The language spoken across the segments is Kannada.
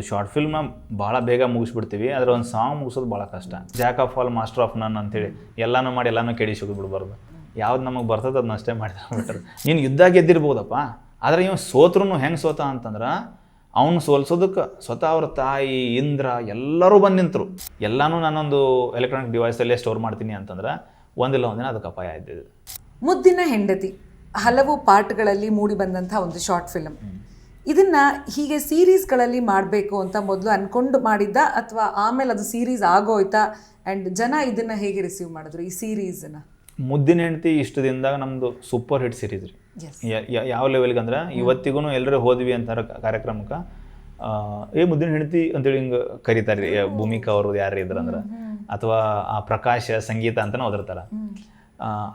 ಒಂದು ಶಾರ್ಟ್ ಫಿಲ್ಮ್ನ ಭಾಳ ಬೇಗ ಮುಗಿಸ್ಬಿಡ್ತೀವಿ ಆದರೆ ಒಂದು ಸಾಂಗ್ ಮುಗಿಸೋದು ಭಾಳ ಕಷ್ಟ. Jack of all master of none ಅಂತೇಳಿ ಎಲ್ಲನೂ ಮಾಡಿ ಎಲ್ಲನೂ ಕೆಡಿಸಿ ಬಿಡ್ಬಾರ್ದು ಯಾವ್ದು ನಮಗೆ ಬರ್ತದೆ ಅದನ್ನ ಅಷ್ಟೇ ಬಿಟ್ರೆ ನೀನು ಯುದ್ಧ ಗೆದ್ದಿರ್ಬೋದಪ್ಪ ಆದರೆ ಇವ್ ಸೋತ್ರೂ ಹೆಂಗೆ ಸೋತ ಅಂತಂದ್ರೆ ಅವನು ಸೋಲ್ಸೋದಕ್ಕೆ ಸ್ವತಃ ಅವ್ರ ತಾಯಿ ಇಂದ್ರ ಎಲ್ಲರೂ ಬಂದು ನಿಂತರು. ಎಲ್ಲನೂ ನಾನೊಂದು ಎಲೆಕ್ಟ್ರಾನಿಕ್ ಡಿವೈಸಲ್ಲೇ ಸ್ಟೋರ್ ಮಾಡ್ತೀನಿ ಅಂತಂದ್ರೆ ಒಂದಿಲ್ಲ ಒಂದಿನ ಅದಕ್ಕೆ ಅಪಾಯ ಇದ್ದಿದ್ದು ಮುದ್ದಿನ ಹೆಂಡತಿ ಹಲವು ಪಾರ್ಟ್ಗಳಲ್ಲಿ ಮೂಡಿ ಬಂದಂಥ ಒಂದು ಶಾರ್ಟ್ ಫಿಲ್ಮ್ ಇದನ್ನ ಹೀಗೆ ಸೀರೀಸ್ಗಳಲ್ಲಿ ಮಾಡಬೇಕು ಅಂತ ಮೊದಲು ಅನ್ಕೊಂಡು ಮಾಡಿದ್ದ ಅಥವಾ ಆಮೇಲೆ ಅದು ಸೀರೀಸ್ ಆಗೋಯ್ತಾ? ಆ್ಯಂಡ್ ಜನ ಇದನ್ನ ಹೇಗೆ ರಿಸೀವ್ ಮಾಡಿದ್ರು ಈ ಸೀರೀಸನ್ನ ಮುದ್ದಿನ ಹೆಂಡತಿ ಇಷ್ಟು ದಿನದಾಗ ನಮ್ಮದು ಸೂಪರ್ ಹಿಟ್ ಸೀರೀಸ್ ರೀ. ಯಾವ ಲೆವೆಲ್ಗೆ ಅಂದ್ರೆ ಇವತ್ತಿಗೂ ಎಲ್ಲರೂ ಹೋದ್ವಿ ಅಂತಾರ ಕಾರ್ಯಕ್ರಮಕ್ಕೆ. ಏ ಮುದ್ದಿನ ಹೆಂಡತಿ ಅಂತೇಳಿ ಹಿಂಗೆ ಕರೀತಾರೆ. ರೀ ಭೂಮಿಕಾ ಅವರು ಯಾರು ಇದ್ರಂದ್ರೆ ಅಥವಾ ಆ ಪ್ರಕಾಶ ಸಂಗೀತ ಅಂತಲೂ ಓದಿರ್ತಾರೆ.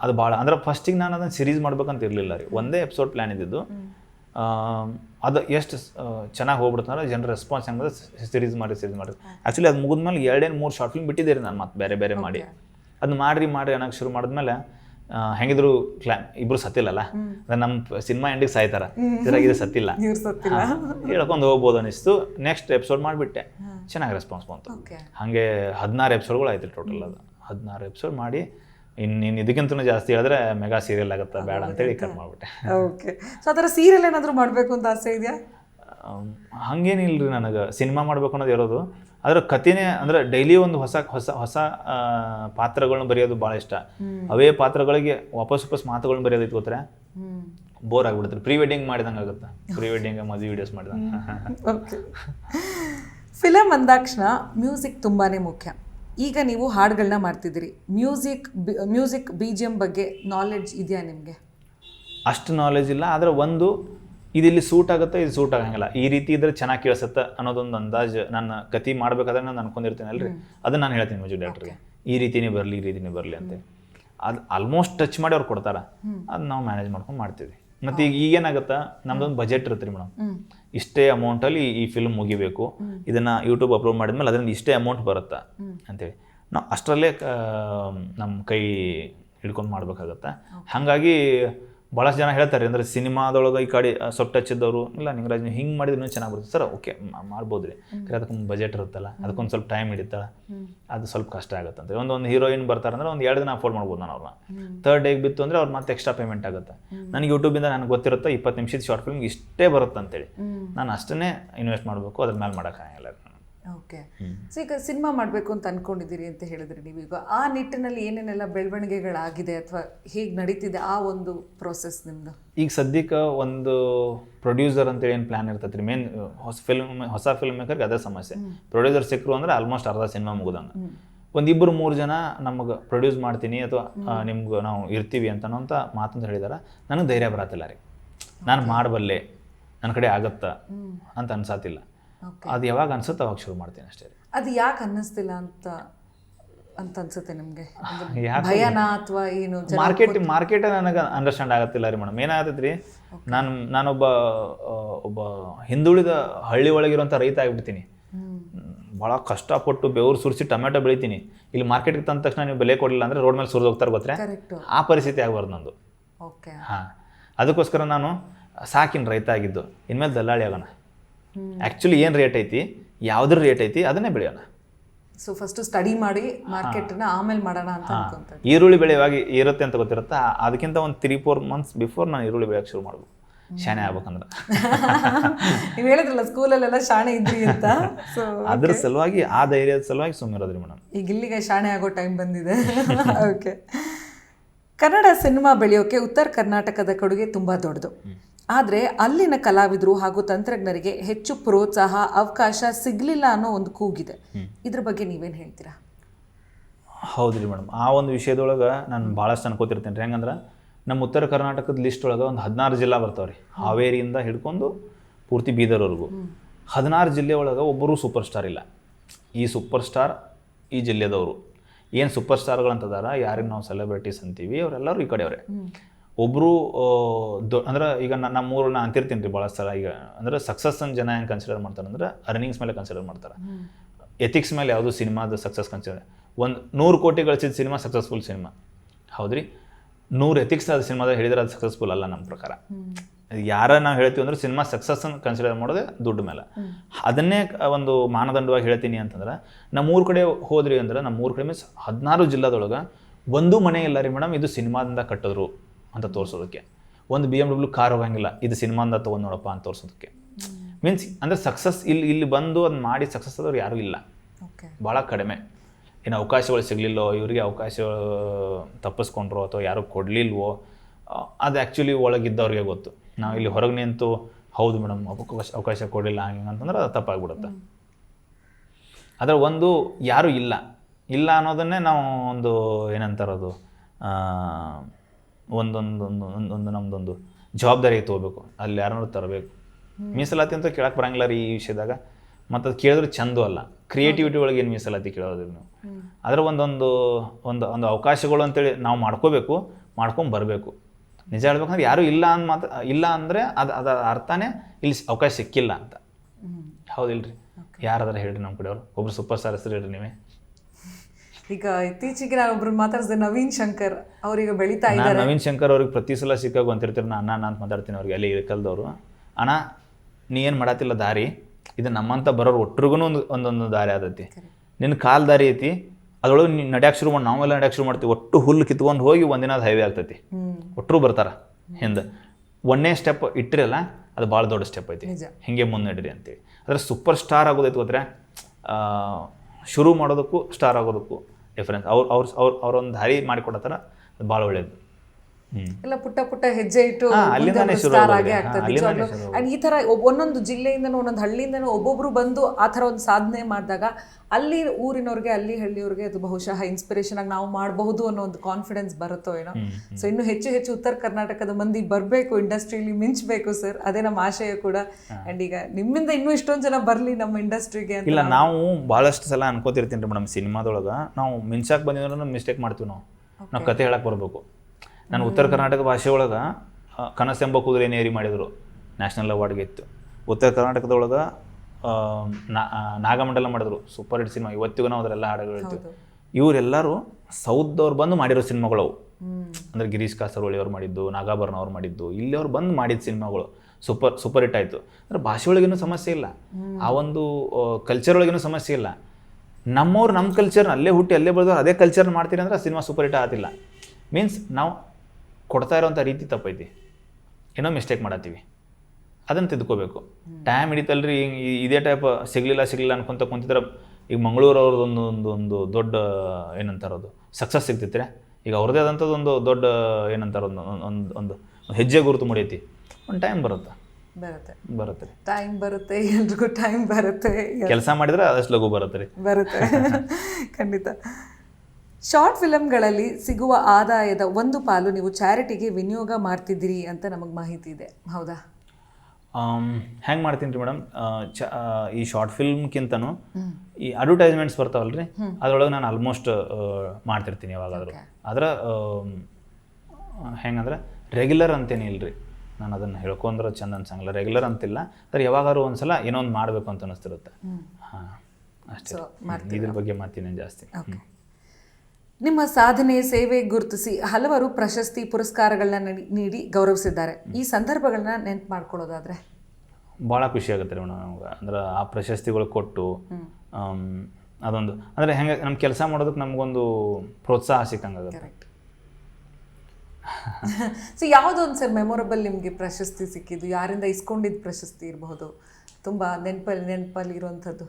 ಅದು ಭಾಳ ಅಂದ್ರೆ ಫಸ್ಟಿಗೆ ನಾನು ಅದನ್ನು ಸೀರೀಸ್ ಮಾಡ್ಬೇಕಂತ ಇರಲಿಲ್ಲ ರೀ. ಒಂದೇ ಎಪಿಸೋಡ್ ಪ್ಲ್ಯಾನ್ ಇದ್ದಿದ್ದು. ಅದು ಎಷ್ಟು ಚೆನ್ನಾಗಿ ಹೋಗ್ಬಿಡ್ತಂದ್ರೆ ಜನರ ರೆಸ್ಪಾನ್ಸ್ ಹೆಂಗದ ಸಿರೀಸ್ ಮಾಡಿ ಸಿರೀಸ್ ಮಾಡಿ. ಆ್ಯಕ್ಚುಲಿ ಅದು ಮುಗಿದ್ಮೇಲೆ ಎರಡೇನು ಮೂರು ಶಾರ್ಟ್ ಫಿಲ್ಮ್ ಬಿಟ್ಟಿದ್ದೀರಿ ನಾನು ಮತ್ತೆ ಬೇರೆ ಬೇರೆ ಮಾಡಿ. ಅದನ್ನ ಮಾಡಿ ಮಾಡಿ ಅನ್ನೋಕೆ ಶುರು ಮಾಡಿದ್ಮೇಲೆ ಹೆಂಗಿದ್ರು ಕ್ಲಾ ಇಬ್ರು ಸತ್ತಿಲ್ಲಲ್ಲ? ಅದ ನಮ್ಮ ಸಿನಿಮಾ ಎಂಡಿಗೆ ಸಾಯ್ತಾರ. ಇದ್ರಾಗ ಇದು ಸತ್ತಿಲ್ಲ. ಹೇಳ್ಕೊಂಡು ಹೋಗ್ಬೋದು ಅನಿಸ್ತು ನೆಕ್ಸ್ಟ್ ಎಪಿಸೋಡ್ ಮಾಡಿಬಿಟ್ಟೆ. ಚೆನ್ನಾಗಿ ರೆಸ್ಪಾನ್ಸ್ ಬಂತು. ಹಾಗೆ ಹದಿನಾರು ಎಪಿಸೋಡ್ಗಳು ಆಯ್ತು ಟೋಟಲ್ ಅದು. ಹದಿನಾರು ಎಪಿಸೋಡ್ ಮಾಡಿ ಇನ್ನು ಇನ್ನು ಇದಕ್ಕಿಂತ ಜಾಸ್ತಿ ಹೇಳಿದ್ರೆ ಮೆಗಾ ಸೀರಿಯಲ್ ಆಗುತ್ತೆ ಬೇಡ ಅಂತೇಳಿ ಕಟ್ ಮಾಡಿಬಿಟ್ಟೆ. ಓಕೆ ಸೊ ಅದರ ಸೀರಿಯಲ್ ಏನಾದರೂ ಮಾಡಬೇಕು ಅಂತ ಆಸೆ ಇದೆಯಾ? ಹಂಗೇನಿಲ್ಲ ರೀ ನನಗೆ. ಸಿನಿಮಾ ಮಾಡಬೇಕು ಅನ್ನೋದು ಇರೋದು. ಅದರ ಕಥೆನೇ ಅಂದ್ರೆ ಡೈಲಿ ಒಂದು ಹೊಸ ಹೊಸ ಹೊಸ ಪಾತ್ರಗಳನ್ನ ಬರೆಯೋದು ಭಾಳ ಇಷ್ಟ. ಅವೇ ಪಾತ್ರಗಳಿಗೆ ವಾಪಸ್ ವಾಪಸ್ ಮಾತುಗಳನ್ನ ಬರೆಯೋದು ಇಟ್ಕೋತಾರೆ ಬೋರ್ ಆಗಿಬಿಡುತ್ತೆ ಪ್ರೀ ವೆಡ್ಡಿಂಗ್ ಮಾಡಿದಂಗೆ ಆಗುತ್ತೆ. ಪ್ರೀ ವೆಡ್ಡಿಂಗ್ ಮದುವೆ ವೀಡಿಯೋಸ್ ಮಾಡಿದಂಗೆ. ಫಿಲಮ್ ಅಂದಾಕ್ಷಣ ಮ್ಯೂಸಿಕ್ ತುಂಬಾ ಮುಖ್ಯ. ಈಗ ನೀವು ಹಾಡುಗಳನ್ನ ಮಾಡ್ತಿದ್ದೀರಿ. Music music B G M ಬಗ್ಗೆ ನಾಲೆಡ್ಜ್ ಇದೆಯಾ ನಿಮಗೆ? ಅಷ್ಟು ನಾಲೆಜ್ ಇಲ್ಲ ಆದರೆ ಒಂದು ಇದಿಲ್ಲಿ ಇಲ್ಲಿ ಸೂಟ್ ಆಗುತ್ತೆ ಇದು ಸೂಟ್ ಆಗಂಗಿಲ್ಲ. ಈ ರೀತಿ ಇದ್ರೆ ಚೆನ್ನಾಗಿ ಕೇಳಿಸುತ್ತೆ ಅನ್ನೋದೊಂದು ಅಂದಾಜು ನನ್ನ ಗತಿ ಮಾಡ್ಬೇಕಾದ್ರೆ ನಾನು ಅನ್ಕೊಂಡಿರ್ತೇನೆ ಅಲ್ರಿ? ಅದನ್ನ ನಾನು ಹೇಳ್ತೀನಿ ಮ್ಯೂಸಿಕ್ ಡೈರೆಕ್ಟ್ರಿಗೆ ಈ ರೀತಿನೇ ಬರಲಿ ಈ ರೀತಿನೇ ಬರಲಿ ಅಂತ ಅದು ಆಲ್ಮೋಸ್ಟ್ ಟಚ್ ಮಾಡಿ ಅವ್ರು ಕೊಡ್ತಾರೆ. ಅದು ನಾವು ಮ್ಯಾನೇಜ್ ಮಾಡ್ಕೊಂಡು ಮಾಡ್ತೀವಿ. ಮತ್ತು ಈಗ ಈಗೇನಾಗುತ್ತೆ? ನಮ್ದೊಂದು ಬಜೆಟ್ ಇರುತ್ತೆ ರೀ ಮೇಡಮ್. ಇಷ್ಟೇ ಅಮೌಂಟಲ್ಲಿ ಈ ಫಿಲ್ಮ್ ಮುಗಿಬೇಕು. ಇದನ್ನು ಯೂಟ್ಯೂಬ್ ಅಪ್ಲೋಡ್ ಮಾಡಿದ್ಮೇಲೆ ಅದರಿಂದ ಇಷ್ಟೇ ಅಮೌಂಟ್ ಬರುತ್ತಾ? ಅಂತೇಳಿ. ನಾವು ಅಷ್ಟರಲ್ಲೇ ನಮ್ಮ ಕೈ ಹಿಡ್ಕೊಂಡು ಮಾಡಬೇಕಾಗತ್ತೆ? ಹಾಗಾಗಿ ಭಾಳಷ್ಟು ಜನ ಹೇಳ್ತಾರೆ ಅಂದರೆ ಸಿನಿಮಾದೊಳಗೆ ಈ ಕಡೆ ಸೊಪ್ಪು ಟಚ್ ಇದ್ದವರು ಇಲ್ಲ ನಿಂಗರಾಜ್ ನೀವು ಹಿಂಗೆ ಮಾಡಿದ್ರೆ ಇನ್ನೂ ಚೆನ್ನಾಗಿ ಬರುತ್ತೆ. ಸರ್ ಓಕೆ ಮಾಡ್ಬೋದು ರೀ ಅದಕ್ಕೊಂದು ಬಜೆಟ್ ಇರುತ್ತಲ್ಲ ಅದಕ್ಕೊಂದು ಸ್ವಲ್ಪ ಟೈಮ್ ಹಿಡಿತಲ್ಲ ಅದು ಸ್ವಲ್ಪ ಕಷ್ಟ ಆಗುತ್ತೆ ಅಂತ ಒಂದು ಒಂದು ಹೀರೋಯಿನ್ ಬರ್ತಾರೆ ಅಂದ್ರೆ ಒಂದು ಎರಡು ದಿನ ಅಫೋರ್ಡ್ ಮಾಡ್ಬೋದು ನಾನು ಅವ್ರನ್ನ. ಥರ್ಡ್ ಡೇಗೆ ಬಿತ್ತು ಅಂದರೆ ಅವ್ರು ಮತ್ತೆ ಎಕ್ಸ್ಟ್ರಾ ಪೇಮೆಂಟ್ ಆಗುತ್ತೆ. ನನಗೆ ಯೂಟ್ಯೂಬಿಂದ ನನಗೆ ಗೊತ್ತಿರುತ್ತೆ ಇಪ್ಪತ್ತು ನಿಮಿಷದ ಶಾರ್ಟ್ ಫಿಲ್ಮ್ ಇಷ್ಟೇ ಬರುತ್ತೆ ಅಂತೇಳಿ ನಾನು ಅಷ್ಟನ್ನೇ ಇನ್ವೆಸ್ಟ್ ಮಾಡಬೇಕು ಅದ್ರ ಮೇಲೆ ಮಾಡೋಕ್ಕಾಗಲ್ಲ ಓಕೆ. ಸೊ ಈಗ ಸಿನಿಮಾ ಮಾಡಬೇಕು ಅಂತ ಅನ್ಕೊಂಡಿದ್ದೀರಿ ಅಂತ ಹೇಳಿದ್ರಿ ನೀವೀಗ ಆ ನಿಟ್ಟಿನಲ್ಲಿ ಏನೇನೆಲ್ಲ ಬೆಳವಣಿಗೆಗಳಾಗಿದೆ ಅಥವಾ ಹೇಗೆ ನಡೀತಿದೆ ಆ ಒಂದು ಪ್ರೋಸೆಸ್ ನಿಮ್ಮದು ಈಗ ಸದ್ಯಕ್ಕೆ ಒಂದು ಪ್ರೊಡ್ಯೂಸರ್ ಅಂತೇಳಿ ಏನು ಪ್ಲಾನ್ ಇರ್ತೈತೆ ರೀ ಮೇನ್ ಹೊಸ ಫಿಲ್ಮ್ ಹೊಸ ಫಿಲ್ಮ್ ಮೇಕರ್ಗೆ ಅದೇ ಸಮಸ್ಯೆ. ಪ್ರೊಡ್ಯೂಸರ್ ಸಿಕ್ಕರು ಅಂದ್ರೆ ಆಲ್ಮೋಸ್ಟ್ ಅರ್ಧ ಸಿನಿಮಾ ಮುಗ್ದಂಗೆ. ಒಂದಿಬ್ಬರು ಮೂರು ಜನ ನಮಗೆ ಪ್ರೊಡ್ಯೂಸ್ ಮಾಡ್ತೀನಿ ಅಥವಾ ನಿಮ್ಗೆ ನಾವು ಇರ್ತೀವಿ ಅಂತ ಮಾತಂತ ಹೇಳಿದಾರೆ. ನನಗೆ ಧೈರ್ಯ ಬರತ್ತಿಲ್ಲ ರೀ. ನಾನು ಮಾಡಬಲ್ಲೆ. ನನ್ನ ಕಡೆ ಆಗತ್ತಾ ಅಂತ ಅನ್ಸಾತಿಲ್ಲ. ಅದು ಯಾವಾಗ ಅನ್ಸುತ್ತೆ ಅವಾಗ ಶುರು ಮಾಡ್ತೀನಿ ಅಷ್ಟೇ. ಅದು ಯಾಕೆ ಅನ್ನಿಸ್ತಿಲ್ಲ ಅಂತ ಅಂತ ಅನ್ಸುತ್ತೆ ನಿಮಗೆ? ಭಯನಾ ಅಥವಾ ಏನು ಮಾರ್ಕೆಟ್ ಮಾರ್ಕೆಟ್ ನನಗೆ ಅಂಡರ್ಸ್ಟ್ಯಾಂಡ್ ಆಗತ್ತಿಲ್ಲ ರೀ ಮೇಡಮ್ ಏನಾಗತ್ತೆ ರೀ ನಾನು ನಾನೊಬ್ಬ ಒಬ್ಬ ಹಿಂದುಳಿದ ಹಳ್ಳಿ ಒಳಗಿರುವಂಥ ರೈತ ಆಗಿಬಿಡ್ತೀನಿ. ಭಾಳ ಕಷ್ಟಪಟ್ಟು ಬೆವರು ಸುರಿಸಿ ಟೊಮೆಟೊ ಬೆಳಿತೀನಿ. ಇಲ್ಲಿ ಮಾರ್ಕೆಟ್ಗೆ ತಂದ ತಕ್ಷಣ ನೀವು ಬೆಲೆ ಕೊಡಲಿಲ್ಲ ಅಂದರೆ ರೋಡ್ ಮೇಲೆ ಸುರಿದು ಹೋಗ್ತಾರೆ ಗೊತ್ತ್ರೆ ಆ ಪರಿಸ್ಥಿತಿ ಆಗಬಾರ್ದು ನಂದು. ಓಕೆ ಹಾಂ. ಅದಕ್ಕೋಸ್ಕರ ನಾನು ಸಾಕಿನ ರೈತ ಆಗಿದ್ದು. ಇನ್ಮೇಲೆ ದಲ್ಲಾಳಿ ಆಗೋಣ. ಆ್ಯಕ್ಚುಲಿ ಏನು ರೇಟ್ ಐತಿ? ಯಾವ್ದ್ರ ರೇಟ್ ಐತಿ? ಅದನ್ನೇ ಬೆಳೆಯೋಣ. ಸೊ ಫಸ್ಟ್ ಸ್ಟಡಿ ಮಾಡಿ ಮಾರ್ಕೆಟ್ನ ಆಮೇಲೆ ಮಾಡೋಣ ಅಂತ ಈರುಳ್ಳಿ ಬೆಳೆ ಇರುತ್ತೆ ಅಂತ ಗೊತ್ತಿರುತ್ತಾ? ಅದಕ್ಕಿಂತ ಒಂದು ತ್ರೀ ಫೋರ್ ಮಂತ್ಸ್ ಬಿಫೋರ್ ನಾನು ಈರುಳ್ಳಿ ಬೆಳೆಯೋಕೆ ಶುರು ಮಾಡ್ಬೋದು ಶಾಣೆ ಆಗ್ಬೇಕಂದ್ರೆ. ನೀವು ಹೇಳಿದ್ರಲ್ಲ ಸ್ಕೂಲಲ್ಲೆಲ್ಲ ಶಾಣೆ ಇದ್ರಿ ಅಂತ. ಸೊ ಅದ್ರ ಸಲುವಾಗಿ ಆ ಧೈರ್ಯದ ಸಲುವಾಗಿ ಸುಮ್ಮನಿರೋದ್ರಿ ಮೇಡಮ್. ಈಗ ಇಲ್ಲಿಗೆ ಶಾಣೆ ಆಗೋ ಟೈಮ್ ಬಂದಿದೆ. ಓಕೆ ಕನ್ನಡ ಸಿನಿಮಾ ಬೆಳೆಯೋಕೆ ಉತ್ತರ ಕರ್ನಾಟಕದ ಕೊಡುಗೆ ತುಂಬ ದೊಡ್ಡದು. ಆದರೆ ಅಲ್ಲಿನ ಕಲಾವಿದರು ಹಾಗೂ ತಂತ್ರಜ್ಞರಿಗೆ ಹೆಚ್ಚು ಪ್ರೋತ್ಸಾಹ ಅವಕಾಶ ಸಿಗಲಿಲ್ಲ ಅನ್ನೋ ಒಂದು ಕೂಗಿದೆ. ಇದ್ರ ಬಗ್ಗೆ ನೀವೇನು ಹೇಳ್ತೀರಾ? ಹೌದು ರೀ ಮೇಡಮ್. ಆ ಒಂದು ವಿಷಯದೊಳಗೆ ನಾನು ಭಾಳಷ್ಟು ಅನ್ಕೋತಿರ್ತೇನೆ ರೀ ಹೆಂಗಂದ್ರೆ ನಮ್ಮ ಉತ್ತರ ಕರ್ನಾಟಕದ ಲಿಸ್ಟ್ ಒಳಗೆ ಒಂದು ಹದಿನಾರು ಜಿಲ್ಲಾ ಬರ್ತಾವೆ ರೀ ಹಾವೇರಿಯಿಂದ ಹಿಡ್ಕೊಂಡು ಪೂರ್ತಿ ಬೀದರ್ವರೆಗೂ. ಹದಿನಾರು ಜಿಲ್ಲೆ ಒಳಗೆ ಒಬ್ಬರೂ ಸೂಪರ್ ಸ್ಟಾರ್ ಇಲ್ಲ. ಈ ಸೂಪರ್ ಸ್ಟಾರ್ ಈ ಜಿಲ್ಲೆದವರು. ಏನು ಸೂಪರ್ ಸ್ಟಾರ್ಗಳಂತದಾರ ಯಾರಿಗೆ ನಾವು ಸೆಲೆಬ್ರಿಟೀಸ್ ಅಂತೀವಿ? ಅವರೆಲ್ಲರೂ ಈ ಕಡೆಯವರೇ. ಒಬ್ಬರು ದೊ ಅಂದ್ರೆ ಈಗ ನನ್ನ ಮೂರನ್ನ ನಾನು ಅಂತಿರ್ತೀನಿ ರೀ ಭಾಳ ಸಲ. ಈಗ ಅಂದ್ರೆ ಸಕ್ಸಸ್ ಅಂತ ಜನ ಏನು ಕನ್ಸಿಡರ್ ಮಾಡ್ತಾರೆ ಅಂದ್ರೆ ಅರ್ನಿಂಗ್ಸ್ ಮೇಲೆ ಕನ್ಸಿಡರ್ ಮಾಡ್ತಾರೆ. ಎಥಿಕ್ಸ್ ಮೇಲೆ ಯಾವುದು ಸಿನಿಮಾದ ಸಕ್ಸಸ್ ಕನ್ಸಿಡರ್ ಒಂದು ನೂರು ಕೋಟಿ ಗಳಿಸಿದ ಸಿನಿಮಾ ಸಕ್ಸಸ್ಫುಲ್ ಸಿನಿಮಾ. ಹೌದ್ರಿ? ನೂರು ಎಥಿಕ್ಸ್ ಆದ ಸಿನಿಮಾದಾಗ ಹೇಳಿದ್ರೆ ಅದು ಸಕ್ಸಸ್ಫುಲ್ ಅಲ್ಲ ನಮ್ಮ ಪ್ರಕಾರ. ಯಾರ ನಾವು ಹೇಳ್ತೀವಿ ಅಂದ್ರೆ ಸಿನಿಮಾ ಸಕ್ಸಸ್ ಕನ್ಸಿಡರ್ ಮಾಡೋದೆ ದುಡ್ಡು ಮೇಲೆ. ಅದನ್ನೇ ಒಂದು ಮಾನದಂಡವಾಗಿ ಹೇಳ್ತೀನಿ ಅಂತಂದ್ರೆ ನಮ್ಮ ಊರು ಕಡೆ ಹೋದ್ರಿ ಅಂದ್ರೆ ನಮ್ಮ ಊರು ಕಡೆ ಮೀನ್ಸ್ ಹದಿನಾರು ಜಿಲ್ಲಾದೊಳಗೆ ಒಂದು ಮನೆ ಇಲ್ಲ ರೀ ಮೇಡಮ್ ಇದು ಸಿನಿಮಾದಿಂದ ಕಟ್ಟಿದ್ರು. ಅಂತ ತೋರಿಸೋದಕ್ಕೆ. ಒಂದು ಬಿ ಎಂ ಡಬ್ಲ್ಯೂ ಕಾರ್ ಹೋಗಂಗಿಲ್ಲ ಇದು ಸಿನಿಮಾಂದ ತೊಗೊಂಡು ನೋಡಪ್ಪ ಅಂತ ತೋರಿಸೋದಕ್ಕೆ. ಮೀನ್ಸ್ ಅಂದರೆ ಸಕ್ಸಸ್ ಇಲ್ಲಿ ಇಲ್ಲಿ ಬಂದು ಅದನ್ನ ಮಾಡಿ ಸಕ್ಸಸ್ ಆದವ್ರು ಯಾರೂ ಇಲ್ಲ. ಓಕೆ ಭಾಳ ಕಡಿಮೆ. ಏನು ಅವಕಾಶಗಳು ಸಿಗಲಿಲ್ಲೋ ಇವರಿಗೆ ಅವಕಾಶ ತಪ್ಪಿಸ್ಕೊಂಡ್ರು ಅಥವಾ ಯಾರು ಕೊಡಲಿಲ್ವೋ ಅದು ಆ್ಯಕ್ಚುಲಿ ಒಳಗಿದ್ದವ್ರಿಗೆ ಗೊತ್ತು. ನಾವು ಇಲ್ಲಿ ಹೊರಗೆ ನಿಂತು ಹೌದು ಮೇಡಮ್ ಅವಕಾಶ ಅವಕಾಶ ಕೊಡಲಿಲ್ಲ ಹಂಗೆ ಅಂತಂದ್ರೆ ಅದು ತಪ್ಪಾಗ್ಬಿಡುತ್ತೆ. ಅದರ ಒಂದು ಯಾರೂ ಇಲ್ಲ. ಇಲ್ಲ ಅನ್ನೋದನ್ನೇ ನಾವು ಒಂದು ಏನಂತಾರದು ಆ, ಒಂದೊಂದು ಒಂದು ಒಂದು ಒಂದು ಜವಾಬ್ದಾರಿ ತೊಗೋಬೇಕು. ಅಲ್ಲಿ ಯಾರನ್ನೂ ತರಬೇಕು. ಮೀಸಲಾತಿ ಅಂತ ಕೇಳಕ್ಕೆ ಬರಂಗಿಲ್ಲ ರೀ ಈ ವಿಷಯದಾಗ. ಮತ್ತು ಅದು ಕೇಳಿದ್ರೆ ಚಂದು ಅಲ್ಲ. ಕ್ರಿಯೇಟಿವಿಟಿ ಒಳಗೆ ಏನು ಮೀಸಲಾತಿ ಕೇಳೋದ್ರಿ ನೀವು? ಅದರ ಒಂದೊಂದು ಒಂದು ಒಂದು ಅವಕಾಶಗಳು ಅಂತೇಳಿ ನಾವು ಮಾಡ್ಕೋಬೇಕು ಮಾಡ್ಕೊಂಡು ಬರಬೇಕು. ನಿಜ ಹೇಳ್ಬೇಕಂದ್ರೆ ಯಾರೂ ಇಲ್ಲ ಅಂದ್ ಮಾತ್ರ ಇಲ್ಲ ಅಂದರೆ ಅದು ಅದರ ಅರ್ಥನೇ ಇಲ್ಲಿ ಅವಕಾಶ ಸಿಕ್ಕಿಲ್ಲ ಅಂತ. ಹೌದಿಲ್ರಿ? ಯಾರಾದ್ರೆ ಹೇಳ್ರಿ ನಮ್ಮ ಕಡೆಯವರು. ಒಬ್ರು ಸೂಪರ್ ಸ್ಟಾರ್ ಹೆಸರು ಹೇಳ್ರಿ ನೀವೇ. ಈಗ ಇತ್ತೀಚೆಗೆ ನಾನು ಒಬ್ರು ಮಾತಾಡಿಸಿದೆ ನವೀನ್ ಶಂಕರ್ ಅವ್ರಿಗೆ ಬೆಳೀತಾ ನಾನು ಇದ್ದಾರೆ. ನವೀನ್ ಶಂಕರ್ ಅವ್ರಿಗೆ ಪ್ರತಿ ಸಲ ಸಿಕ್ಕಾಗ ಅಂತಿರ್ತಾರೆ ನಾನು ಅಣ್ಣ ಅಂತ ಮಾತಾಡ್ತೀನಿ ಅವ್ರಿಗೆ. ಅಲ್ಲಿ ಇಳಕಲ್ದವರು. ಅಣ್ಣ ನೀ ಏನು ಮಾಡತ್ತಿಲ್ಲ ದಾರಿ? ಇದು ನಮ್ಮಂತ ಬರೋರು ಒಟ್ರಿಗೂ ಒಂದು ಒಂದೊಂದು ದಾರಿ ಆದೈತಿ. ನಿನ್ನ ಕಾಲ್ ದಾರಿ ಐತಿ ಅದ್ರೊಳಗೆ ನೀನು ನಡ್ಯಾಕೆ ಶುರು ಮಾಡಿ ನಾವೆಲ್ಲ ನಡ್ಯಾಕೆ ಶುರು ಮಾಡ್ತೀವಿ. ಒಟ್ಟು ಹುಲ್ಲು ಕಿತ್ಕೊಂಡು ಹೋಗಿ ಒಂದಿನ ಅದು ಹೈವೇ ಆಗ್ತೈತಿ ಒಟ್ಟರು ಬರ್ತಾರ ಹಿಂದೆ. ಒಂದೇ ಸ್ಟೆಪ್ ಇಟ್ಟಿರಲ್ಲ ಅದು ಭಾಳ ದೊಡ್ಡ ಸ್ಟೆಪ್ ಐತಿ. ಹಿಂಗೆ ಹಿಂಗೆ ಮುನ್ನಡಿರಿ ಅಂತೇಳಿ. ಅಂದರೆ ಸೂಪರ್ ಸ್ಟಾರ್ ಆಗೋದೈತೆ ಹೋದ್ರೆ ಶುರು ಮಾಡೋದಕ್ಕೂ ಸ್ಟಾರ್ ಆಗೋದಕ್ಕೂ ಡಿಫ್ರೆನ್ಸ್ ಅವ್ರು ಅವ್ರು ಅವ್ರು ಅವ್ರೊಂದು ದಾರಿ ಮಾಡಿಕೊಡತ್ತಾರ ಅದು ಭಾಳ ಒಳ್ಳೇದು. ಹ್ಞೂ ಎಲ್ಲ ಪುಟ್ಟ ಪುಟ್ಟ ಹೆಜ್ಜೆ ಇಟ್ಟು ಅಂಡ್ ಈ ತರ ಒಂದೊಂದು ಜಿಲ್ಲೆಯಿಂದನೂ ಒಂದೊಂದು ಹಳ್ಳಿಯಿಂದ ಒಬ್ಬೊಬ್ರು ಬಂದು ಆ ತರ ಒಂದು ಸಾಧನೆ ಮಾಡಿದಾಗ ಅಲ್ಲಿ ಊರಿನವ್ರಿಗೆ ಅಲ್ಲಿ ಹಳ್ಳಿಯವ್ರಿಗೆ ಅದು ಬಹುಶಃ ಇನ್ಸ್ಪಿರೇಷನ್ ಆಗಿ ನಾವು ಮಾಡಬಹುದು ಅನ್ನೋ ಒಂದು ಕಾನ್ಫಿಡೆನ್ಸ್ ಬರುತ್ತೋ ಏನೋ. ಸೊ ಇನ್ನು ಹೆಚ್ಚು ಹೆಚ್ಚು ಉತ್ತರ ಕರ್ನಾಟಕದ ಮಂದಿ ಬರಬೇಕು ಇಂಡಸ್ಟ್ರಿಲಿ ಮಿಂಚಬೇಕು ಸರ್. ಅದೇ ನಮ್ಮ ಆಶಯ ಕೂಡ. ಅಂಡ್ ಈಗ ನಿಮ್ಮಿಂದ ಇನ್ನೂ ಇಷ್ಟೊಂದು ಜನ ಬರಲಿ ನಮ್ಮ ಇಂಡಸ್ಟ್ರಿಗೆ ಇಲ್ಲ ನಾವು. ಬಹಳಷ್ಟು ಸಲ ಅನ್ಕೋತಿರ್ತೀನಿ ರೀ ಮೇಡಮ್ ಸಿನಿಮಾದೊಳಗೆ. ನಾವು ಮಿಂಚಾಕ್ ಬಂದಿದ್ರೆ ಮಿಸ್ಟೇಕ್ ಮಾಡ್ತೀವಿ ನಾವು. ನಾವು ಕತೆ ಹೇಳಕ್ ಬರಬೇಕು. ನಾನು ಉತ್ತರ ಕರ್ನಾಟಕ ಭಾಷೆ ಒಳಗೆ ಕನಸೆಂಬ ಕುದುರೆ ನೇರಿ ಮಾಡಿದರು. ನ್ಯಾಷನಲ್ ಅವಾರ್ಡ್ಗೆ ಇತ್ತು ಉತ್ತರ ಕರ್ನಾಟಕದೊಳಗೆ ನಾಗಮಂಡಲ ಮಾಡಿದ್ರು. Super hit cinema. ಇವತ್ತಿಗೂ ನಾವು ಅದರೆಲ್ಲ ಹಾಡುಗಳು ಹೇಳ್ತೀವಿ. ಇವರೆಲ್ಲರೂ ಸೌತ್ದವ್ರು ಬಂದು ಮಾಡಿರೋ ಸಿನಿಮಾಗಳು. ಅವು ಅಂದ್ರೆ ಗಿರೀಶ್ ಕಾಸರವಳ್ಳಿ ಅವ್ರು ಮಾಡಿದ್ದು ನಾಗಾಭರಣ ಅವ್ರು ಮಾಡಿದ್ದು. ಇಲ್ಲಿ ಅವ್ರು ಬಂದು ಮಾಡಿದ ಸಿನಿಮಾಗಳು. ಸೂಪರ್ ಸೂಪರ್ ಹಿಟ್ ಆಯಿತು. ಅಂದ್ರೆ ಭಾಷೆ ಒಳಗೇನು ಸಮಸ್ಯೆ ಇಲ್ಲ. ಆ ಒಂದು ಕಲ್ಚರ್ ಒಳಗೇನು ಸಮಸ್ಯೆ ಇಲ್ಲ. ನಮ್ಮವ್ರು ನಮ್ಮ ಕಲ್ಚರ್ನ ಅಲ್ಲೇ ಹುಟ್ಟಿ ಅಲ್ಲೇ ಬೆಳೆದು ಅದೇ ಕಲ್ಚರ್ನ ಮಾಡ್ತೀರಿ ಅಂದ್ರೆ ಸಿನಿಮಾ ಸೂಪರ್ ಹಿಟ್ ಆತಿಲ್ಲ. ಮೀನ್ಸ್ ನಾವು ಕೊಡ್ತಾ ಇರೋವಂಥ ರೀತಿ ತಪ್ಪೈತಿ. ಏನೋ ಮಿಸ್ಟೇಕ್ ಮಾಡತ್ತೀವಿ. ಅದನ್ನು ತಿದ್ಕೋಬೇಕು. ಟೈಮ್ ಹಿಡಿತಲ್ರಿ ಇದೇ ಟೈಪ್ ಸಿಗಲಿಲ್ಲ ಸಿಗಲಿಲ್ಲ ಅನ್ಕೊಂತ ಕುಂತಿದ್ರೆ ಈಗ ಮಂಗಳೂರು ಅವ್ರದ್ದೊಂದು ಒಂದು ಒಂದು ದೊಡ್ಡ ಏನಂತಾರದು ಸಕ್ಸಸ್ ಸಿಗ್ತಿದ್ರೆ ಈಗ ಅವ್ರದ್ದೇ ಆದಂಥದ್ದು ಒಂದು ದೊಡ್ಡ ಏನಂತಾರೆ ಒಂದು ಒಂದು ಒಂದು ಹೆಜ್ಜೆ ಗುರುತು ಮುಡಿಯೈತಿ. ಒಂದು ಟೈಮ್ ಬರುತ್ತೆ. ಬರುತ್ತೆ. ಬರುತ್ತೆ ರೀ. ಟೈಮ್ ಬರುತ್ತೆ ಎಲ್ರಿಗೂ ಟೈಮ್ ಬರುತ್ತೆ. ಕೆಲಸ ಮಾಡಿದ್ರೆ ಅದಷ್ಟು ಲಘು ಬರುತ್ತೆ ರೀ. ಬರುತ್ತೆ. ಖಂಡಿತ. ಶಾರ್ಟ್ ಫಿಲಮ್ಗಳಲ್ಲಿ ಸಿಗುವ ಆದಾಯದ ಒಂದು ಪಾಲು ನೀವು ಚಾರಿಟಿಗೆ ವಿನಿಯೋಗ ಮಾಡ್ತಿದ್ದೀರಿ ಅಂತ ನಮಗೆ ಮಾಹಿತಿ ಇದೆ. ಹೌದಾ? ಹೆಂಗೆ ಮಾಡ್ತೀನಿ ರೀ ಮೇಡಮ್ ಚ ಈ ಶಾರ್ಟ್ ಫಿಲ್ಮ್ಗಿಂತನೂ ಈ ಅಡ್ವರ್ಟೈಸ್ಮೆಂಟ್ಸ್ ಬರ್ತಾವಲ್ಲ ರೀ ಅದರೊಳಗೆ ನಾನು ಆಲ್ಮೋಸ್ಟ್ ಮಾಡ್ತಿರ್ತೀನಿ ಯಾವಾಗಾದರೂ. ಆದ್ರೆ ಹೆಂಗಂದ್ರೆ ರೆಗ್ಯುಲರ್ ಅಂತೇನಿಲ್ಲ ರೀ ನಾನು ಅದನ್ನು ಹೇಳ್ಕೊಂಡ್ರೆ ಚಂದ ಅನ್ಸಂಗಿಲ್ಲ. ರೆಗ್ಯುಲರ್ ಅಂತಿಲ್ಲ. ಆದರೆ ಯಾವಾಗಾದ್ರು ಒಂದ್ಸಲ ಏನೋ ಒಂದು ಮಾಡಬೇಕು ಅಂತ ಅನಿಸ್ತಿರುತ್ತೆ. ಹಾಂ ಅಷ್ಟೇ. ಇದ್ರ ಬಗ್ಗೆ ಮಾಡ್ತೀನಿ ಜಾಸ್ತಿ. ನಿಮ್ಮ ಸಾಧನೆ ಸೇವೆ ಗುರುತಿಸಿ ಹಲವರು ಪ್ರಶಸ್ತಿ ಪುರಸ್ಕಾರಗಳನ್ನ ನೀಡಿ- ಗೌರವಿಸಿದ್ದಾರೆ. ಈ ಸಂದರ್ಭಗಳನ್ನ ನೆನ್ಪು ಮಾಡ್ಕೊಳ್ಳೋದಾದ್ರೆ? ಭಾಳ ಖುಷಿ ಆಗುತ್ತೆ ರೀ ಮೇಡಮ್ ನಮ್ಗೆ. ಅಂದ್ರೆ ಆ ಪ್ರಶಸ್ತಿಗಳು ಕೊಟ್ಟು ಅದೊಂದು ಅಂದರೆ ಹೆಂಗೆ ನಮ್ಮ ಕೆಲಸ ಮಾಡೋದಕ್ಕೆ ನಮಗೊಂದು ಪ್ರೋತ್ಸಾಹ ಸಿಕ್ಕಂಗೆ ಸೊ ಯಾವುದೊಂದು ಸರ್ ಮೆಮೊರಬಲ್ ನಿಮಗೆ ಪ್ರಶಸ್ತಿ ಸಿಕ್ಕಿದ್ದು? ಯಾರಿಂದ ಇಸ್ಕೊಂಡಿದ್ದ ಪ್ರಶಸ್ತಿ ಇರಬಹುದು? ತುಂಬ ನೆನಪಲ್ಲಿ ನೆನಪಲ್ಲಿ ಇರುವಂಥದ್ದು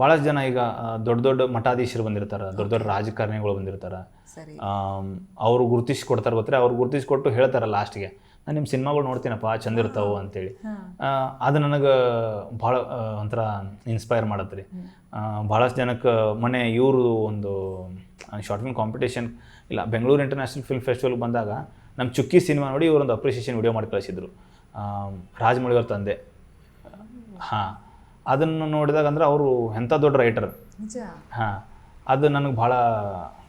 ಭಾಳಷ್ಟು ಜನ ಈಗ ದೊಡ್ಡ ದೊಡ್ಡ ಮಠಾಧೀಶರು ಬಂದಿರ್ತಾರೆ ದೊಡ್ಡ ದೊಡ್ಡ ರಾಜಕಾರಣಿಗಳು ಬಂದಿರ್ತಾರೆ. ಅವ್ರು ಗುರುತಿಸಿ ಕೊಡ್ತಾರೆ ಗೊತ್ತಾರೆ ಅವ್ರು ಗುರುತಿಸಿ ಕೊಟ್ಟು ಹೇಳ್ತಾರೆ ಲಾಸ್ಟ್ಗೆ ನಾನು ನಿಮ್ಮ ಸಿನಿಮಾಗಳು ನೋಡ್ತೀನಪ್ಪ ಚಂದ ಇರ್ತಾವೆ ಅಂತೇಳಿ. ಅದು ನನಗೆ ಭಾಳ ಒಂಥರ ಇನ್ಸ್ಪೈರ್ ಮಾಡತ್ತೆ ರೀ ಭಾಳಷ್ಟು ಜನಕ್ಕೆ ಮೊನ್ನೆ ಇವರು ಒಂದು ಶಾರ್ಟ್ ಫಿಲ್ಮ್ ಕಾಂಪಿಟೇಷನ್ ಇಲ್ಲ ಬೆಂಗಳೂರು ಇಂಟರ್ನ್ಯಾಷನಲ್ ಫಿಲ್ಮ್ ಫೆಸ್ಟಿವಲ್ ಬಂದಾಗ ನಮ್ಮ ಚುಕ್ಕಿ ಸಿನಿಮಾ ನೋಡಿ ಇವರೊಂದು ಅಪ್ರಿಷಿಯೇಷನ್ ವಿಡಿಯೋ ಮಾಡಿ ಕಳಿಸಿದ್ರು. ರಾಜಮೌಳಿ ಅವ್ರ ತಂದೆ. ಹಾಂ. ಅದನ್ನು ನೋಡಿದಾಗ ಅಂದ್ರೆ ಅವರು ಎಂಥ ದೊಡ್ಡ ರೈಟರ್ ಹಾಂ ಅದು ನನಗೆ ಭಾಳ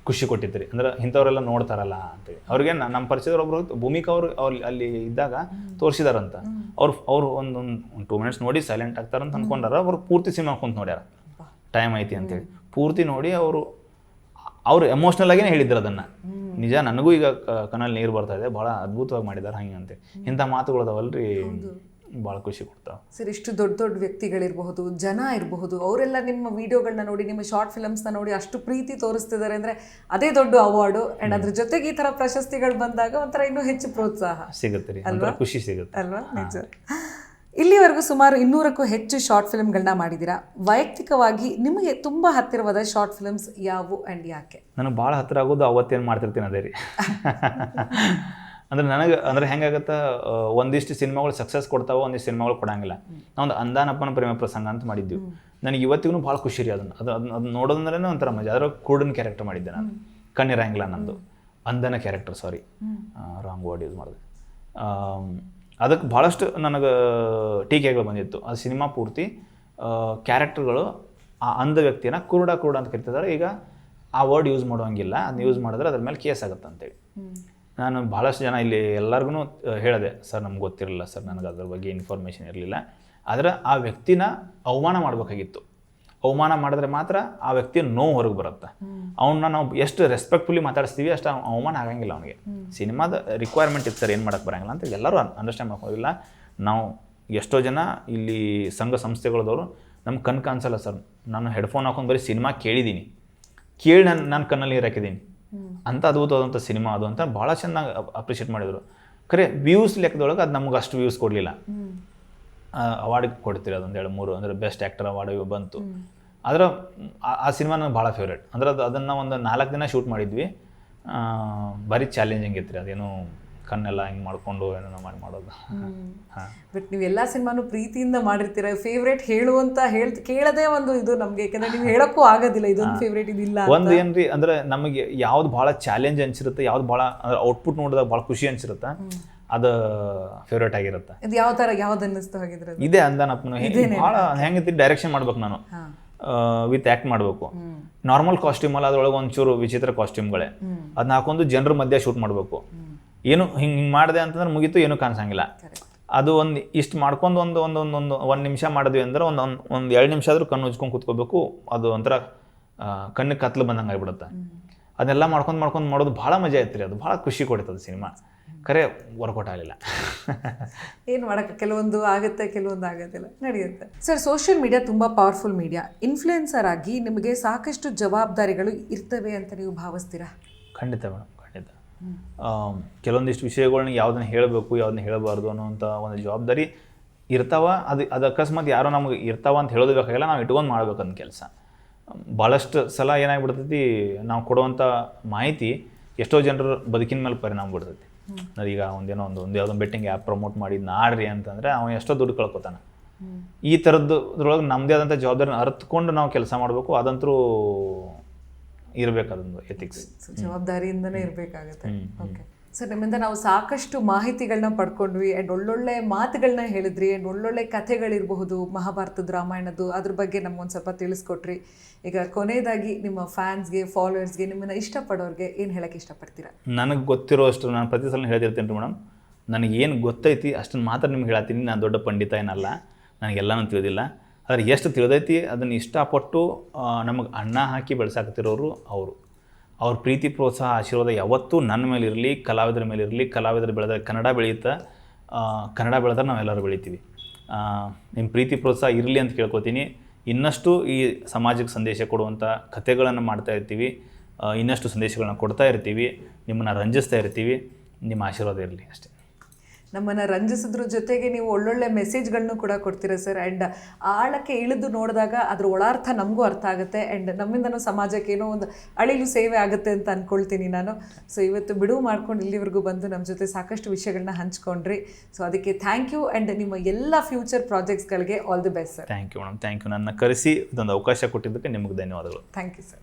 ಖುಷಿ ಕೊಟ್ಟಿತ್ತು ಅಂದ್ರೆ ಇಂಥವರೆಲ್ಲ ನೋಡ್ತಾರಲ್ಲ ಅಂತೇಳಿ. ಅವ್ರಿಗೆ ನಮ್ಮ ಪರಿಚಯದವ್ರೊಬ್ರು ಭೂಮಿಕಾ ಅವರು ಅವ್ರು ಅಲ್ಲಿ ಇದ್ದಾಗ ತೋರಿಸಿದಾರಂತ. ಅವ್ರು ಅವ್ರು ಒಂದೊಂದು ಒಂದು ಟೂ ಮಿನಿಟ್ಸ್ ನೋಡಿ ಸೈಲೆಂಟ್ ಆಗ್ತಾರಂತ ಅನ್ಕೊಂಡಾರ. ಅವ್ರು ಪೂರ್ತಿ ಸಿನಿಮಾ ಕುಂತ ನೋಡ್ಯಾರ. ಟೈಮ್ ಐತಿ ಅಂತೇಳಿ. ಪೂರ್ತಿ ನೋಡಿ ಅವರು ಅವ್ರು ಎಮೋಷ್ನಲ್ ಆಗಿನೇ ಹೇಳಿದ್ರು ಅದನ್ನು. ನಿಜ ನನಗೂ ಈಗ ಕನಲ್ ನೀರು ಬರ್ತಾ ಇದೆ. ಭಾಳ ಅದ್ಭುತವಾಗಿ ಮಾಡಿದ್ದಾರೆ ಹಂಗೆ ಅಂತ ಇಂಥ ಮಾತುಗಳು ಅದಾವಲ್ರಿ. ಭಾಳ ಖುಷಿ ಕೊಡ್ತಾವೆ ಸರ್ ಇಷ್ಟು ದೊಡ್ಡ ದೊಡ್ಡ ವ್ಯಕ್ತಿಗಳಿರಬಹುದು ಜನ ಇರಬಹುದು ಅವರೆಲ್ಲ ನಿಮ್ಮ ವಿಡಿಯೋಗಳನ್ನ ನೋಡಿ ನಿಮ್ಮ ಶಾರ್ಟ್ ಫಿಲಮ್ಸ್ನ ನೋಡಿ ಅಷ್ಟು ಪ್ರೀತಿ ತೋರಿಸ್ತಿದ್ದಾರೆ ಅಂದರೆ ಅದೇ ದೊಡ್ಡ ಅವಾರ್ಡು ಆ್ಯಂಡ್ ಅದ್ರ ಜೊತೆಗೆ ಈ ಥರ ಪ್ರಶಸ್ತಿಗಳು ಬಂದಾಗ ಒಂಥರ ಇನ್ನೂ ಹೆಚ್ಚು ಪ್ರೋತ್ಸಾಹ. ಸಿಗುತ್ತೆ ರೀ ಅಲ್ವಾ? ಖುಷಿ ಸಿಗುತ್ತೆ. ಅಲ್ವಾ? ನಿಜ. ಇಲ್ಲಿವರೆಗೂ ಸುಮಾರು ಇನ್ನೂರಕ್ಕೂ ಹೆಚ್ಚು ಶಾರ್ಟ್ ಫಿಲ್ಮ್ಗಳನ್ನ ಮಾಡಿದ್ದೀರಾ ವೈಯಕ್ತಿಕವಾಗಿ ನಿಮಗೆ ತುಂಬ ಹತ್ತಿರವಾದ ಶಾರ್ಟ್ ಫಿಲ್ಮ್ಸ್ ಯಾವುವು ಆ್ಯಂಡ್ ಯಾಕೆ? ನನಗೆ ಭಾಳ ಹತ್ತಿರ ಆಗೋದು ಅವತ್ತೇನು ಮಾಡ್ತಿರ್ತೀನಿ ಅದೇ ರೀ. ಅಂದ್ರೆ ನನಗೆ ಅಂದ್ರೆ ಹೆಂಗಾಗತ್ತೆ ಒಂದಿಷ್ಟು ಸಿನಿಮಾಗಳು ಸಕ್ಸಸ್ ಕೊಡ್ತಾವ ಒಂದಿಷ್ಟು ಸಿನಿಮಾಗಳು ಕೊಡಂಗಿಲ್ಲ. ನಾವೊಂದು ಅಂದಾನಪ್ಪನ ಪ್ರೇಮ ಪ್ರಸಂಗ ಅಂತ ಮಾಡಿದ್ವಿ. ನನಗೆ ಇವತ್ತಿಗೂ ಭಾಳ ಖುಷಿ ರೀ ಅದನ್ನ. ಅದು ಅದನ್ನ ಅದು ನೋಡೋದಂದ್ರೆ ಒಂಥರ ಮಜಾ. ಅದರ ಕೂಡನ್ ಕ್ಯಾರೆಕ್ಟರ್ ಮಾಡಿದ್ದೆ ನಾನು. ಕಣ್ಣಿರಂಗಿಲ್ಲ ನಂದು. ಅಂದನ character sorry wrong word use ಮಾಡಿದೆ. ಅದಕ್ಕೆ ಭಾಳಷ್ಟು ನನಗೆ ಟೀಕೆಗಳು ಬಂದಿತ್ತು. ಆ ಸಿನಿಮಾ ಪೂರ್ತಿ ಕ್ಯಾರೆಕ್ಟರ್ಗಳು ಆ ಅಂಧ ವ್ಯಕ್ತಿನ ಕುರುಡ ಕುರುಡ ಅಂತ ಕರಿತಿದ್ದಾರೆ. ಈಗ ಆ ವರ್ಡ್ ಯೂಸ್ ಮಾಡೋಂಗಿಲ್ಲ ಅದನ್ನ ಯೂಸ್ ಮಾಡಿದ್ರೆ ಅದ್ರ ಮೇಲೆ ಕೇಸ್ ಆಗುತ್ತೆ ಅಂತೇಳಿ ನಾನು ಭಾಳಷ್ಟು ಜನ ಇಲ್ಲಿ ಎಲ್ಲರಿಗೂ ಹೇಳಿದೆ ಸರ್ ನಮ್ಗೆ ಗೊತ್ತಿರಲಿಲ್ಲ ಸರ್ ನನಗೆ ಅದ್ರ ಬಗ್ಗೆ ಇನ್ಫಾರ್ಮೇಷನ್ ಇರಲಿಲ್ಲ. ಆದರೆ ಆ ವ್ಯಕ್ತಿನ ಅವಮಾನ ಮಾಡಬೇಕಾಗಿತ್ತು. ಅವಮಾನ ಮಾಡಿದ್ರೆ ಮಾತ್ರ ಆ ವ್ಯಕ್ತಿಯ ನೋವು ಹೊರಗೆ ಬರುತ್ತೆ. ಅವನ್ನ ನಾವು ಎಷ್ಟು ರೆಸ್ಪೆಕ್ಟ್ಫುಲಿ ಮಾತಾಡಿಸ್ತೀವಿ ಅಷ್ಟು ಅವ್ನ್ ಅವಮಾನ ಆಗಂಗಿಲ್ಲ ಅವನಿಗೆ. ಸಿನಿಮಾದ ರಿಕ್ವೈರ್ಮೆಂಟ್ ಇತ್ತು ಸರ್ ಏನು ಮಾಡೋಕ್ಕೆ ಬರಂಗಿಲ್ಲ ಅಂತ ಎಲ್ಲರೂ ಅಂಡರ್ಸ್ಟ್ಯಾಂಡ್ ಮಾಡ್ಕೋದಿಲ್ಲ ನಾವು ಎಷ್ಟೋ ಜನ ಇಲ್ಲಿ ಸಂಘ ಸಂಸ್ಥೆಗಳದವರು ನಮ್ಮ ಕಣ್ ಕಾಣಿಸಲ್ಲ ಸರ್ ನಾನು ಹೆಡ್ಫೋನ್ ಹಾಕೊಂಡು ಬರೀ ಸಿನಿಮಾ ಕೇಳಿದ್ದೀನಿ ಕೇಳಿ ನಾನು ನನ್ನ ಕಣ್ಣಲ್ಲಿ ನೀರು ಹಾಕಿದ್ದೀನಿ ಅಂತ ಅದ್ಭುತವಾದಂಥ ಸಿನಿಮಾ ಅದು ಅಂತ ಭಾಳ ಚೆನ್ನಾಗಿ ಅಪ್ರಿಷಿಯೇಟ್ ಮಾಡಿದರು. ಖರೆ ವ್ಯೂಸ್ ಲೆಕ್ಕದೊಳಗೆ ಅದು ನಮ್ಗೆ ಅಷ್ಟು ವ್ಯೂಸ್ ಕೊಡಲಿಲ್ಲ. ಅವಾರ್ಡ್ ಕೊಡ್ತೀರಿ ಅದೊಂದು ಎರಡು ಮೂರು, ಅಂದರೆ ಬೆಸ್ಟ್ ಆ್ಯಕ್ಟರ್ ಅವಾರ್ಡ್ ಬಂತು. ಅದರ ಆ- ಸಿನಿಮಾ ನನಗೆ ಭಾಳ ಫೇವ್ರೇಟ್ ಅಂದ್ರೆ ಅದು ಅದನ್ನು ಒಂದು ನಾಲ್ಕು ದಿನ ಶೂಟ್ ಮಾಡಿದ್ವಿ. ಭಾರಿ ಚಾಲೆಂಜಿಂಗ್ ಇತ್ತು ರೀ ಅದೇನು ಕಣ್ಣೆಲ್ಲ ಹಿಂಗೆ ಮಾಡ್ಕೊಂಡು ಏನೋ ಮಾಡಿ ಮಾಡೋದು. ಹಾಂ. ಬಟ್ ನೀವು ಎಲ್ಲ ಸಿನಿಮಾನು ಪ್ರೀತಿಯಿಂದ ಮಾಡಿರ್ತೀರ. ಫೇವ್ರೇಟ್ ಹೇಳುವಂತ ಹೇಳ್ ಕೇಳದೇ ಒಂದು ಇದು ನಮಗೆ ಯಾಕಂದ್ರೆ ನೀವು ಹೇಳಕ್ಕೂ ಆಗೋದಿಲ್ಲ ಇದೊಂದು ಫೇವ್ರೇಟ್ ಇದಿಲ್ಲ ಒಂದು ಏನ್ರಿ ಅಂದ್ರೆ ನಮಗೆ ಯಾವ್ದು ಭಾಳ ಚಾಲೆಂಜ್ ಅನ್ಸಿರುತ್ತೆ ಯಾವ್ದು ಭಾಳ ಅಂದ್ರೆ ಔಟ್ಪುಟ್ ನೋಡಿದಾಗ ಭಾಳ ಖುಷಿ ಅನ್ಸಿರುತ್ತೆ. ಅದು ಫೇವ್ರೇಟ್ ಆಗಿರುತ್ತೆ. ಇದು ಯಾವ ತರ ಯಾವ್ದು ಅನ್ನಿಸ್ತು ಹಾಗಿದ್ರೆ ಇದೆ ಇದೇ ಅಂದನಪ್ಪನು ಭಾಳ ಹೆಂಗೈತಿ ಡೈರೆಕ್ಷನ್ ಮಾಡ್ಬೇಕು ನಾನು. ವಿತ್ ಆ್ಯಕ್ಟ್ ಮಾಡಬೇಕು. ನಾರ್ಮಲ್ ಕಾಸ್ಟ್ಯೂಮ್ ಅಲ್ಲ ಅದ್ರೊಳಗೆ ಒಂಚೂರು ವಿಚಿತ್ರ ಕಾಸ್ಟ್ಯೂಮ್ಗಳೇ ಅದನ್ನ ಹಾಕೊಂಡು ಜನರ ಮಧ್ಯೆ ಶೂಟ್ ಮಾಡಬೇಕು. ಏನು ಹಿಂಗೆ ಹಿಂಗೆ ಮಾಡಿದೆ ಅಂತಂದ್ರೆ ಮುಗೀತು ಏನೂ ಕಾಣಿಸಂಗಿಲ್ಲ. ಅದು ಒಂದು ಇಷ್ಟು ಮಾಡ್ಕೊಂಡು ಒಂದು ಒಂದು ಒಂದು ಒಂದು ಒಂದು ನಿಮಿಷ ಮಾಡಿದ್ವಿ ಅಂದ್ರೆ ಒಂದು ಒಂದು ಒಂದು ಎರಡು ನಿಮಿಷ ಆದರೂ ಕಣ್ಣು ಉಜ್ಕೊಂಡು ಕೂತ್ಕೋಬೇಕು. ಅದು ಒಂಥರ ಕಣ್ಣಿಗೆ ಕತ್ಲು ಬಂದಂಗೆ ಆಗಿಬಿಡುತ್ತೆ. ಅದನ್ನೆಲ್ಲ ಮಾಡ್ಕೊಂಡು ಮಾಡ್ಕೊಂಡು ಮಾಡೋದು ಭಾಳ ಮಜಾ ಐತ್ರಿ ಅದು. ಭಾಳ ಖುಷಿ ಕೊಡ್ತದೆ ಸಿನಿಮಾ. ಖರೆ ವರ್ಕೌಟ್ ಆಗಲಿಲ್ಲ. ಏನು ಮಾಡಕ್ಕೆ? ಕೆಲವೊಂದು ಆಗುತ್ತೆ ಕೆಲವೊಂದು ಆಗೋದಿಲ್ಲ. ನಡೆಯುತ್ತೆ. ಸರ್ ಸೋಷಿಯಲ್ ಮೀಡಿಯಾ ತುಂಬ ಪವರ್ಫುಲ್ ಮೀಡಿಯಾ ಇನ್ಫ್ಲುಯೆನ್ಸರ್ ಆಗಿ ನಿಮಗೆ ಸಾಕಷ್ಟು ಜವಾಬ್ದಾರಿಗಳು ಇರ್ತವೆ ಅಂತ ನೀವು ಭಾವಿಸ್ತೀರಾ? ಖಂಡಿತ ಮೇಡಮ್ ಕೆಲವೊಂದಿಷ್ಟು ವಿಷಯಗಳನ್ನ ಯಾವ್ದನ್ನ ಹೇಳಬೇಕು ಯಾವ್ದನ್ನ ಹೇಳಬಾರ್ದು ಅನ್ನೋಂಥ ಒಂದು ಜವಾಬ್ದಾರಿ ಇರ್ತಾವ. ಅದು ಅದು ಅಕಸ್ಮಾತ್ ಯಾರೋ ನಮಗೆ ಇರ್ತಾವ ಅಂತ ಹೇಳೋದು ಬೇಕಾಗಿಲ್ಲ ನಾವು ಇಟ್ಕೊಂಡು ಮಾಡ್ಬೇಕಂತ ಕೆಲಸ. ಭಾಳಷ್ಟು ಸಲ ಏನಾಗ್ಬಿಡ್ತೈತಿ ನಾವು ಕೊಡುವಂಥ ಮಾಹಿತಿ ಎಷ್ಟೋ ಜನರ ಬದುಕಿನ ಮೇಲೆ ಪರಿಣಾಮ ಬಿಡ್ತೈತಿ ಈಗ ಒಂದೇನೋ ಒಂದು ಒಂದು ಯಾವುದೋ ಬೆಟ್ಟಿಂಗ್ ಆ್ಯಪ್ ಪ್ರಮೋಟ್ ಮಾಡಿ ನಾಡ್ರಿ ಅಂತಂದರೆ ಅವನು ಎಷ್ಟೋ ದುಡ್ಡು ಕಳ್ಕೊತಾನೆ. ಈ ಥರದ್ದು ಅದ್ರೊಳಗೆ ನಮ್ಮದೇ ಆದಂಥ ಜವಾಬ್ದಾರಿನ ಅರ್ಥಕೊಂಡು ನಾವು ಕೆಲಸ ಮಾಡಬೇಕು ಅದಂತರೂ ಇರಬೇಕು ಅದೊಂದು ಎಥಿಕ್ಸ್ ಜವಾಬ್ದಾರಿಯಿಂದನೇ ಇರಬೇಕಾಗುತ್ತೆ. ಓಕೆ ಸರ್ ನಿಮ್ಮಿಂದ ನಾವು ಸಾಕಷ್ಟು ಮಾಹಿತಿಗಳನ್ನ ಪಡ್ಕೊಂಡ್ವಿ ಆ್ಯಂಡ್ ಒಳ್ಳೊಳ್ಳೆ ಮಾತುಗಳನ್ನ ಹೇಳಿದ್ರಿ ಆ್ಯಂಡ್ ಒಳ್ಳೊಳ್ಳೆ ಕಥೆಗಳಿರಬಹುದು ಮಹಾಭಾರತದ ರಾಮಾಯಣದ್ದು. ಅದ್ರ ಬಗ್ಗೆ ನಮ್ಗೊಂದು ಸ್ವಲ್ಪ ತಿಳಿಸ್ಕೊಟ್ರಿ. ಈಗ ಕೊನೆಯದಾಗಿ ನಿಮ್ಮ ಫ್ಯಾನ್ಸ್ಗೆ ಫಾಲೋವರ್ಸ್ಗೆ ನಿಮ್ಮನ್ನು ಇಷ್ಟಪಡೋರಿಗೆ ಏನು ಹೇಳಕ್ಕೆ ಇಷ್ಟಪಡ್ತೀರಾ? ನನಗೆ ಗೊತ್ತಿರೋ ಅಷ್ಟು ನಾನು ಪ್ರತಿ ಸಲ ಹೇಳ್ತಿರ್ತೀನಿ ರೀ ಮೇಡಮ್ ನನಗೆ ಏನು ಗೊತ್ತೈತಿ ಅಷ್ಟನ್ನು ಮಾತ್ರ ನಿಮ್ಗೆ ಹೇಳ್ತೀನಿ ನಾನು ದೊಡ್ಡ ಪಂಡಿತ ಏನಲ್ಲ ನನಗೆಲ್ಲನೂ ತಿಳಿದಿಲ್ಲ. ಆದರೆ ಎಷ್ಟು ತಿಳಿದೈತಿ? ಅದನ್ನು ಇಷ್ಟಪಟ್ಟು ನಮಗೆ ಅನ್ನ ಹಾಕಿ ಬೆಳೆಸಾಕತ್ತಿರೋರು ಅವರು. ಅವ್ರ ಪ್ರೀತಿ, ಪ್ರೋತ್ಸಾಹ, ಆಶೀರ್ವಾದ ಯಾವತ್ತೂ ನನ್ನ ಮೇಲೆ ಇರಲಿ, ಕಲಾವಿದರ ಮೇಲೆ ಇರಲಿ, ಕಲಾವಿದರು ಬೆಳೆದ ಕನ್ನಡ ಬೆಳೆಯುತ್ತಾ ಕನ್ನಡ ಬೆಳೆದ್ರೆ ನಾವೆಲ್ಲರೂ ಬೆಳಿತೀವಿ. ನಿಮ್ಮ ಪ್ರೀತಿ, ಪ್ರೋತ್ಸಾಹ ಇರಲಿ ಅಂತ ಕೇಳ್ಕೊತೀನಿ. ಇನ್ನಷ್ಟು ಈ ಸಮಾಜಕ್ಕೆ ಸಂದೇಶ ಕೊಡುವಂಥ ಕಥೆಗಳನ್ನು ಮಾಡ್ತಾ ಇರ್ತೀವಿ. ಇನ್ನಷ್ಟು ಸಂದೇಶಗಳನ್ನ ಕೊಡ್ತಾ ಇರ್ತೀವಿ. ನಿಮ್ಮನ್ನು ರಂಜಿಸ್ತಾ ಇರ್ತೀವಿ. ನಿಮ್ಮ ಆಶೀರ್ವಾದ ಇರಲಿ ಅಷ್ಟೇ. ನಮ್ಮನ್ನ ರಂಜಿಸಿದ್ರ ಜೊತೆಗೆ ನೀವು ಒಳ್ಳೊಳ್ಳೆ ಮೆಸೇಜ್ಗಳನ್ನು ಕೂಡ ಕೊಡ್ತೀರಾ ಸರ್ ಆ್ಯಂಡ್ ಆಳಕ್ಕೆ ಇಳಿದು ನೋಡಿದಾಗ ಅದ್ರ ಒಳಾರ್ಥ ನಮಗೂ ಅರ್ಥ ಆಗುತ್ತೆ. ಆ್ಯಂಡ್ ನಮ್ಮಿಂದನೂ ಸಮಾಜಕ್ಕೆ ಏನೋ ಒಂದು ಅಳಿಲು ಸೇವೆ ಆಗುತ್ತೆ ಅಂತ ಅಂದ್ಕೊಳ್ತೀನಿ ನಾನು. ಸೊ ಇವತ್ತು ಬಿಡುವು ಮಾಡ್ಕೊಂಡು ಇಲ್ಲಿವರೆಗೂ ಬಂದು ನಮ್ಮ ಜೊತೆ ಸಾಕಷ್ಟು ವಿಷಯಗಳನ್ನ ಹಂಚ್ಕೊಂಡ್ರಿ. ಸೊ ಅದಕ್ಕೆ ಥ್ಯಾಂಕ್ ಯು ಆ್ಯಂಡ್ ನಿಮ್ಮ ಎಲ್ಲ future ಪ್ರಾಜೆಕ್ಟ್ಸ್ಗಳಿಗೆ all the best sir thank you madam thank you ನನ್ನ ಕರೆಸಿ ಇದೊಂದು ಅವಕಾಶ ಕೊಟ್ಟಿದ್ದಕ್ಕೆ ನಿಮಗೆ ಧನ್ಯವಾದಗಳು. Thank you sir